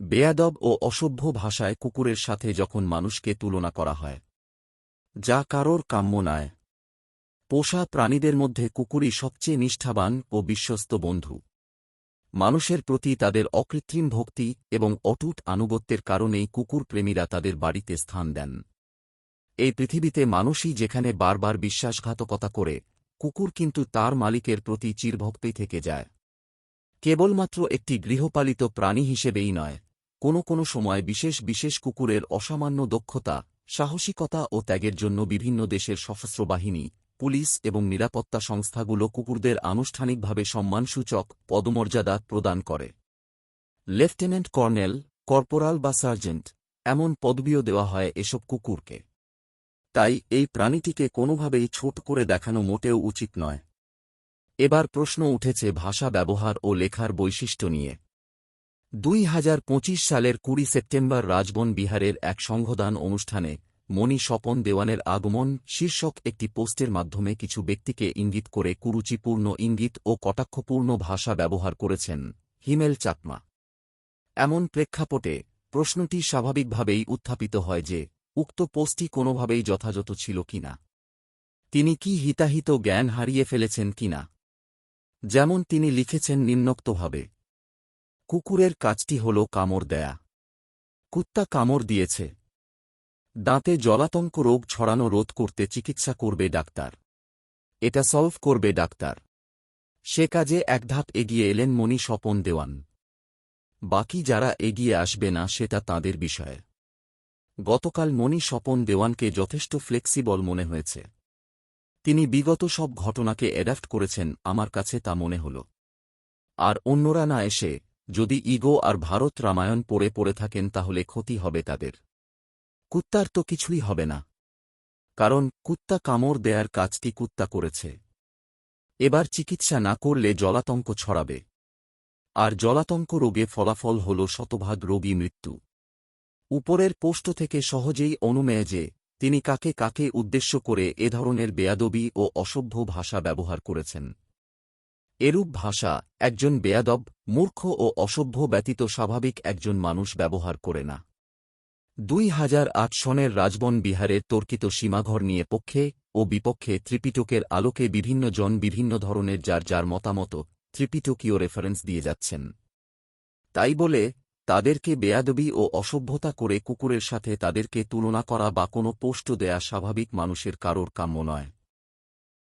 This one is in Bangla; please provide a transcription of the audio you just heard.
বেয়াদব ও অসভ্য ভাষায় কুকুরের সাথে যখন মানুষকে তুলনা করা হয়, যা কারোর কাম্য নয়। পোষা প্রাণীদের মধ্যে কুকুরই সবচেয়ে নিষ্ঠাবান ও বিশ্বস্ত বন্ধু। মানুষের প্রতি তাদের অকৃত্রিম ভক্তি এবং অটুট আনুগত্যের কারণেই কুকুর প্রেমীরা তাদের বাড়িতে স্থান দেন। এই পৃথিবীতে মানুষই যেখানে বারবার বিশ্বাসঘাতকতা করে, কুকুর কিন্তু তার মালিকের প্রতি চিরভক্তি থেকে যায়। কেবলমাত্র একটি গৃহপালিত প্রাণী হিসেবেই নয় কোনো কোনো সময় বিশেষ বিশেষ কুকুরের অসামান্য দক্ষতা, সাহসিকতা ও ত্যাগের জন্য বিভিন্ন দেশের সশস্ত্র বাহিনী, পুলিশ এবং নিরাপত্তা সংস্থাগুলো কুকুরদের আনুষ্ঠানিকভাবে সম্মানসূচক পদমর্যাদা প্রদান করে। লেফটেন্যান্ট কর্নেল, কর্পোরাল বা সার্জেন্ট, এমন পদবিও দেওয়া হয় এসব কুকুরকে। তাই এই প্রাণীটিকে কোনোভাবেই ছোট করে দেখানো মোটেও উচিত নয়। এবার প্রশ্ন উঠেছে ভাষা ব্যবহার ও লেখার বৈশিষ্ট্য নিয়ে। দুই হাজার পঁচিশ সালের কুড়ি সেপ্টেম্বর রাজবন বিহারের এক সংঘদান অনুষ্ঠানে মণি স্বপন দেওয়ানের আগমন শীর্ষক একটি পোস্টের মাধ্যমে কিছু ব্যক্তিকে ইঙ্গিত করে কুরুচিপূর্ণ ইঙ্গিত ও কটাক্ষপূর্ণ ভাষা ব্যবহার করেছেন হিমেল চাকমা। এমন প্রেক্ষাপটে প্রশ্নটি স্বাভাবিকভাবেই উত্থাপিত হয় যে, উক্ত পোস্টটি কোনোভাবেই যথাযথ ছিল কিনা তিনি কি হিতাহিত জ্ঞান হারিয়ে ফেলেছেন কিনা যেমন তিনি লিখেছেন নিম্নোক্তভাবে কুকুরের কাজটি হল কামড় দেয়া। কুত্তা কামড় দিয়েছে। দাঁতে জলাতঙ্ক রোগ ছড়ানো রোধ করতে চিকিৎসা করবে ডাক্তার। এটা সলভ করবে ডাক্তার। সে কাজে এক ধাপ এগিয়ে এলেন মণি স্বপন দেওয়ান। বাকি যারা এগিয়ে আসবে না, সেটা তাদের বিষয়ে। গতকাল মণি স্বপন দেওয়ানকে যথেষ্ট ফ্লেক্সিবল মনে হয়েছে। তিনি বিগত সব ঘটনাকে অ্যাডাপ্ট করেছেন, আমার কাছে তা মনে হল। আর অন্যরা না এসে যদি ইগো আর ভারত রামায়ণ পড়ে পড়ে থাকেন তাহলে ক্ষতি হবে তাদের। কুত্তার তো কিছুই হবে না। কারণ কুত্তা কামড় দেয়ার কাজটি কুত্তা করেছে। এবার চিকিৎসা না করলে জলাতঙ্ক ছড়াবে। আর জলাতঙ্ক রোগে ফলাফল হল শতভাগ রোগী মৃত্যু। উপরের পোস্ট থেকে সহজেই অনুমেয় যে, তিনি কাকে কাকে উদ্দেশ্য করে এ ধরনের বেয়াদবি ও অসভ্য ভাষা ব্যবহার করেছেন। এরূপ ভাষা একজন বেয়াদব, মূর্খ ও অসভ্য ব্যতীত স্বাভাবিক একজন মানুষ ব্যবহার করে না। দুই হাজার আট সনের রাজবন বিহারের তর্কিত সীমাঘর নিয়ে পক্ষে ও বিপক্ষে ত্রিপিটকের আলোকে বিভিন্ন জন বিভিন্ন ধরনের যার যার মতামত ত্রিপিটকীয় রেফারেন্স দিয়ে যাচ্ছেন। তাই বলে, তাদেরকে বেয়াদবি ও অসভ্যতা করে কুকুরের সাথে তাদেরকে তুলনা করা বা কোনো পোস্ট দেয়া স্বাভাবিক মানুষের কারোর কাম্য নয়।